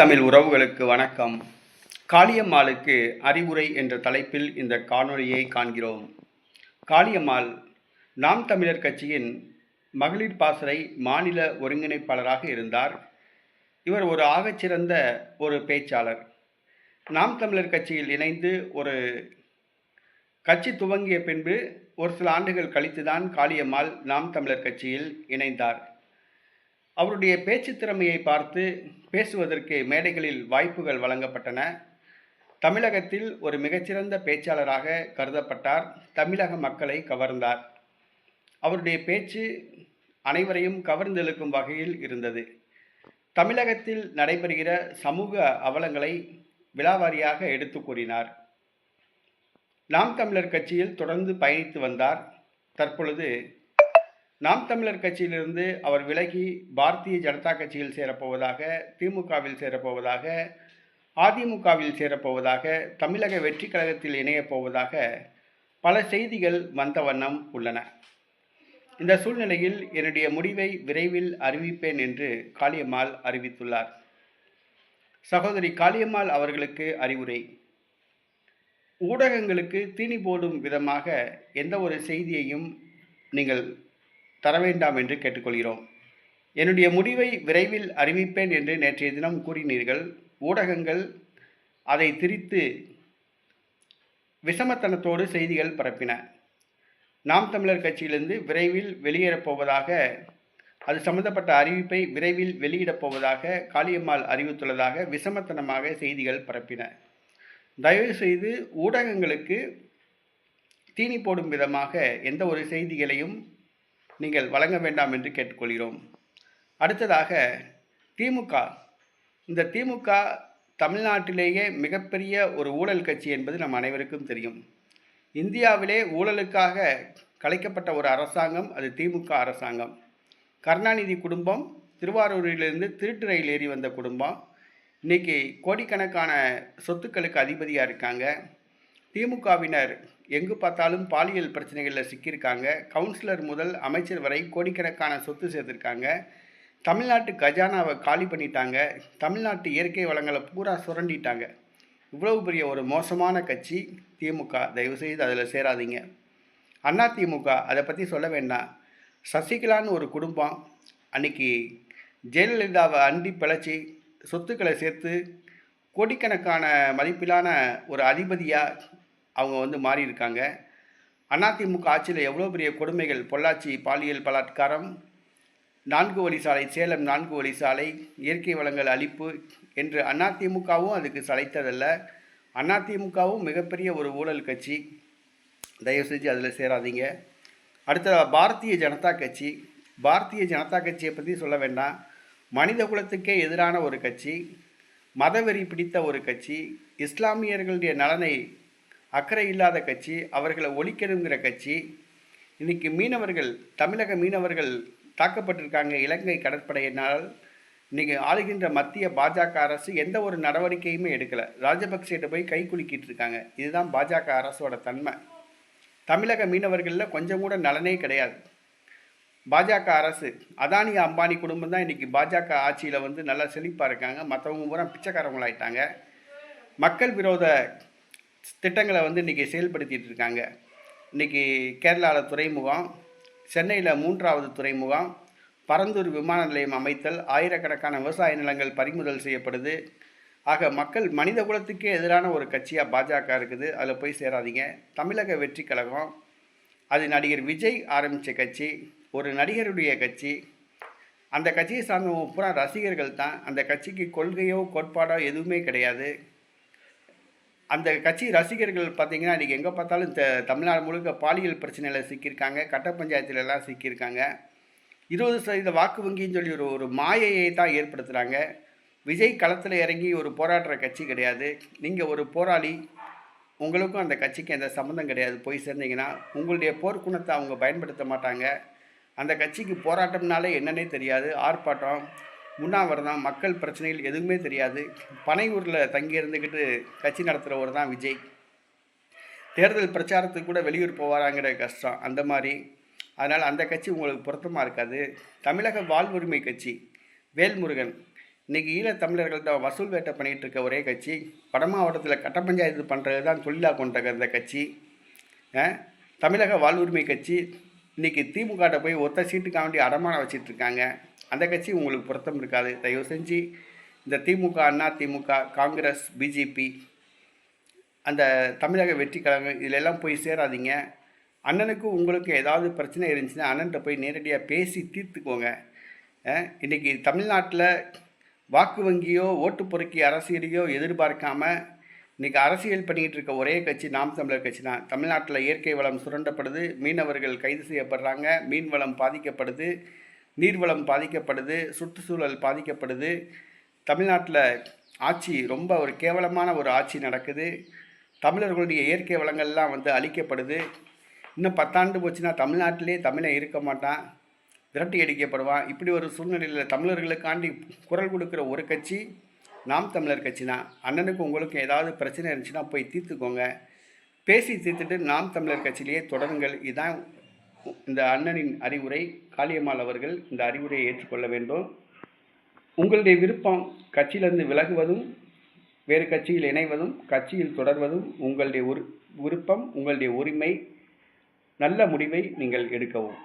தமிழ் உறவுகளுக்கு வணக்கம். காளியம்மாளுக்கு அறிவுரை என்ற தலைப்பில் இந்த காணொளியை காண்கிறோம். காளியம்மாள் நாம் தமிழர் கட்சியின் மகளிர் பாசறை மாநில ஒருங்கிணைப்பாளராக இருந்தார். இவர் ஒரு ஆகச்சிறந்த ஒரு பேச்சாளர். நாம் தமிழர் கட்சியில் இணைந்து ஒரு கட்சி துவங்கிய பின்பு ஒரு சில ஆண்டுகள் கழித்துதான் காளியம்மாள் நாம் தமிழர் கட்சியில் இணைந்தார். அவருடைய பேச்சு திறமையை பார்த்து பேசுவதற்கு மேடைகளில் வாய்ப்புகள் வழங்கப்பட்டன. தமிழகத்தில் ஒரு மிகச்சிறந்த பேச்சாளராக கருதப்பட்டார். தமிழக மக்களை கவர்ந்தார். அவருடைய பேச்சு அனைவரையும் கவர்ந்தெழுக்கும் வகையில் இருந்தது. தமிழகத்தில் நடைபெறுகிற சமூக அவலங்களை விலாவாரியாக எடுத்து கூறினார். நாம் தமிழர் கட்சியில் தொடர்ந்து பயணித்து வந்தார். தற்பொழுது நாம் தமிழர் கட்சியிலிருந்து அவர் விலகி பாரதிய ஜனதா கட்சியில் சேரப்போவதாக திமுகவில் சேரப்போவதாக அதிமுகவில் சேரப்போவதாக தமிழக வெற்றி கழகத்தில் இணையப் போவதாக பல செய்திகள் வந்த வண்ணம் உள்ளன. இந்த சூழ்நிலையில் என்னுடைய முடிவை விரைவில் அறிவிப்பேன் என்று காளியம்மாள் அறிவித்துள்ளார். சகோதரி காளியம்மாள் அவர்களுக்கு அறிவுரை. ஊடகங்களுக்கு தீனி போடும் விதமாக எந்த ஒரு செய்தியையும் நீங்கள் தர வேண்டாம் என்று கேட்டுக்கொள்கிறோம். என்னுடைய முடிவை விரைவில் அறிவிப்பேன் என்று நேற்றைய தினம் கூறினீர்கள். ஊடகங்கள் அதை திரித்து விஷமத்தனத்தோடு செய்திகள் பரப்பின. நாம் தமிழர் கட்சியிலிருந்து விரைவில் வெளியேறப்போவதாக அது சம்பந்தப்பட்ட அறிவிப்பை விரைவில் வெளியிடப் போவதாக காளியம்மாள் அறிவித்துள்ளதாக விஷமத்தனமாக செய்திகள் பரப்பின. தயவுசெய்து ஊடகங்களுக்கு தீனி போடும் விதமாக எந்த ஒரு செய்திகளையும் நீங்கள் வழங்க வேண்டாம் என்று கேட்டுக்கொள்கிறோம். அடுத்ததாக திமுக. இந்த திமுக தமிழ்நாட்டிலேயே மிகப்பெரிய ஒரு ஊழல் கட்சி என்பது நம் அனைவருக்கும் தெரியும். இந்தியாவிலே ஊழலுக்காக கலைக்கப்பட்ட ஒரு அரசாங்கம் அது திமுக அரசாங்கம். கருணாநிதி குடும்பம் திருவாரூரிலிருந்து திருட்டு ரயில் ஏறி வந்த குடும்பம். இன்றைக்கி கோடிக்கணக்கான சொத்துக்களுக்கு அதிபதியாக இருக்காங்க. திமுகவினர் எங்கு பார்த்தாலும் பாலியல் பிரச்சனைகளில் சிக்கியிருக்காங்க. கவுன்சிலர் முதல் அமைச்சர் வரை கோடிக்கணக்கான சொத்து சேர்த்துருக்காங்க. தமிழ்நாட்டு கஜானாவை காலி பண்ணிட்டாங்க. தமிழ்நாட்டு இயற்கை வளங்களை பூரா சுரண்டிட்டாங்க. இவ்வளவு பெரிய ஒரு மோசமான கட்சி திமுக. தயவுசெய்து அதில் சேராதீங்க. அண்ணா திமுக அதை பற்றி சொல்ல வேண்டாம். சசிகலான்னு ஒரு குடும்பம். அன்னைக்கு ஜெயலலிதாவை அண்டி பிழைச்சி சொத்துக்களை சேர்த்து கோடிக்கணக்கான மதிப்பிலான ஒரு அதிபதியாக அவங்க வந்து மாறி இருக்காங்க அதிமுக ஆட்சியில் எவ்வளோ பெரிய கொடுமைகள் பொள்ளாச்சி பாலியல் பலாத்காரம் நான்கு வழி சாலை சேலம் நான்கு வழி சாலை இயற்கை வளங்கள் அழிப்பு என்று அதிமுகவும் அதுக்கு சளைத்ததல்ல. அதிமுகவும் மிகப்பெரிய ஒரு ஊழல் கட்சி. தயவு செஞ்சு அதில் சேராதீங்க. அடுத்ததாக பாரதிய ஜனதா கட்சி. பாரதிய ஜனதா கட்சியை பற்றி சொல்ல வேண்டாம். மனித குலத்துக்கே எதிரான ஒரு கட்சி. மதவெறி பிடித்த ஒரு கட்சி. இஸ்லாமியர்களுடைய நலனை அக்கறை இல்லாத கட்சி அவர்களை ஒழிக்கணுங்கிற கட்சி இன்றைக்கி மீனவர்கள் தமிழக மீனவர்கள் தாக்கப்பட்டிருக்காங்க இலங்கை கடற்படையினால். இன்றைக்கி ஆளுகின்ற மத்திய பாஜக அரசு எந்த ஒரு நடவடிக்கையுமே எடுக்கலை. ராஜபக்சேட்ட போய் கை குலுக்கிட்டு இருக்காங்க. இதுதான் பாஜக அரசோட தன்மை. தமிழக மீனவர்களில் கொஞ்சம் கூட நலனே கிடையாது. பாஜக அரசு அதானி அம்பானி குடும்பம் தான் இன்றைக்கி பாஜக ஆட்சியில் வந்து நல்லா செழிப்பாக இருக்காங்க. மற்றவங்க பூரா பிச்சைக்காரவங்களாயிட்டாங்க. மக்கள் விரோத திட்டங்களை வந்து இன்றைக்கி செயல்படுத்திகிட்டு இருக்காங்க. இன்றைக்கி கேரளாவில் துறைமுகம் சென்னையில் மூன்றாவது துறைமுகம் பரந்தூர் விமான நிலையம் அமைத்தல் ஆயிரக்கணக்கான விவசாய நிலங்கள் பறிமுதல் செய்யப்படுது. ஆக மக்கள் மனித குலத்துக்கே எதிரான ஒரு கட்சியாக பாஜக இருக்குது. அதில் போய் சேராதீங்க. தமிழக வெற்றி கழகம் அது நடிகர் விஜய் ஆரம்பித்த கட்சி ஒரு நடிகருடைய கட்சி. அந்த கட்சியை சார்ந்தவங்க பூரா ரசிகர்கள் தான். அந்த கட்சிக்கு கொள்கையோ கோட்பாடோ எதுவுமே கிடையாது. அந்த கட்சி ரசிகர்கள் பார்த்தீங்கன்னா இன்றைக்கி எங்கே பார்த்தாலும் த தமிழ்நாடு முழுக்க பாலியல் பிரச்சனையில் சிக்கியிருக்காங்க கட்ட பஞ்சாயத்துலலாம் சிக்கியிருக்காங்க. இருபது சதவீத வாக்கு வங்கின்னு சொல்லி ஒரு ஒரு மாயையை தான் ஏற்படுத்துகிறாங்க விஜய் களத்தில் இறங்கி ஒரு போராடுற கட்சி கிடையாது. நீங்கள் ஒரு போராளி உங்களுக்கும் அந்த கட்சிக்கு எந்த சம்மந்தம் கிடையாது. போய் சேர்ந்தீங்கன்னா உங்களுடைய போர்க்குணத்தை அவங்க பயன்படுத்த மாட்டாங்க. அந்த கட்சிக்கு போராட்டம்னாலே என்னன்னே தெரியாது. ஆர்ப்பாட்டம் உண்ணாவிரதம் மக்கள் பிரச்சனைகள் எதுவுமே தெரியாது. பனையூரில் தங்கி இருந்துக்கிட்டு கட்சி நடத்துகிறவர் தான் விஜய். தேர்தல் பிரச்சாரத்துக்கு கூட வெளியூர் போவாராங்கிற கஷ்டம் அந்த மாதிரி. அதனால் அந்த கட்சி உங்களுக்கு பொருத்தமாக இருக்காது. தமிழக வாழ்வுரிமை கட்சி வேல்முருகன். இன்றைக்கி ஈழத்தமிழர்கள்ட்ட வசூல் வேட்டை பண்ணிகிட்டு இருக்க ஒரே கட்சி வட மாவட்டத்தில் கட்ட பஞ்சாயத்து பண்ணுறது தான் தொழிலாக கொண்ட இந்த கட்சி தமிழக வாழ்வுரிமை கட்சி இன்றைக்கி திமுகட்ட போய் ஒத்த சீட்டுக்காக வேண்டி அடமானம் வச்சிட்ருக்காங்க அந்த கட்சி உங்களுக்கு பொருத்தம் இருக்காது. தயவு செஞ்சு இந்த திமுக அண்ணா திமுக காங்கிரஸ் பிஜேபி அந்த தமிழக வெற்றி கழகம் இதிலெல்லாம் போய் சேராதீங்க. அண்ணனுக்கும் உங்களுக்கு ஏதாவது பிரச்சனை இருந்துச்சுன்னா அண்ணன்ட்ட போய் நேரடியாக பேசி தீர்த்துக்கோங்க. இன்றைக்கி தமிழ்நாட்டில் வாக்கு வங்கியோ ஓட்டு பொறுக்கி அரசியலையோ எதிர்பார்க்காம இன்னைக்கு அரசியல் பண்ணிக்கிட்டு இருக்க ஒரே கட்சி நாம் தமிழர் கட்சி தான். தமிழ்நாட்டில் இயற்கை வளம் சுரண்டப்படுது மீனவர்கள் கைது செய்யப்படுறாங்க மீன் வளம் பாதிக்கப்படுது. நீர்வளம் பாதிக்கப்படுது சுற்றுச்சூழல் பாதிக்கப்படுது. தமிழ்நாட்டில் ஆட்சி ரொம்ப ஒரு கேவலமான ஒரு ஆட்சி நடக்குது. தமிழர்களுடைய இயற்கை வளங்கள்லாம் வந்து அழிக்கப்படுது. இன்னும் பத்தாண்டு போச்சுன்னா தமிழ்நாட்டிலே தமிழை இருக்க மாட்டான் விரட்டி அடிக்கப்படுவான். இப்படி ஒரு சூழ்நிலையில் தமிழர்களுக்காண்டி குரல் கொடுக்குற ஒரு கட்சி நாம் தமிழர் கட்சி தான் அண்ணனுக்கு உங்களுக்கு ஏதாவது பிரச்சனை இருந்துச்சுன்னா போய் தீர்த்துக்கோங்க. பேசி தீர்த்துட்டு நாம் தமிழர் கட்சியிலேயே தொடருங்கள். இதுதான் இந்த அண்ணனின் அறிவுரை காளியம்மாள் அவர்கள் இந்த அறிவுரையை ஏற்றுக்கொள்ள வேண்டும். உங்களுடைய விருப்பம் கட்சியிலிருந்து விலகுவதும் வேறு கட்சியில் இணைவதும் கட்சியில் தொடர்வதும் உங்களுடைய ஒரு விருப்பம் உங்களுடைய உரிமை நல்ல முடிவை நீங்கள் எடுக்கவும்.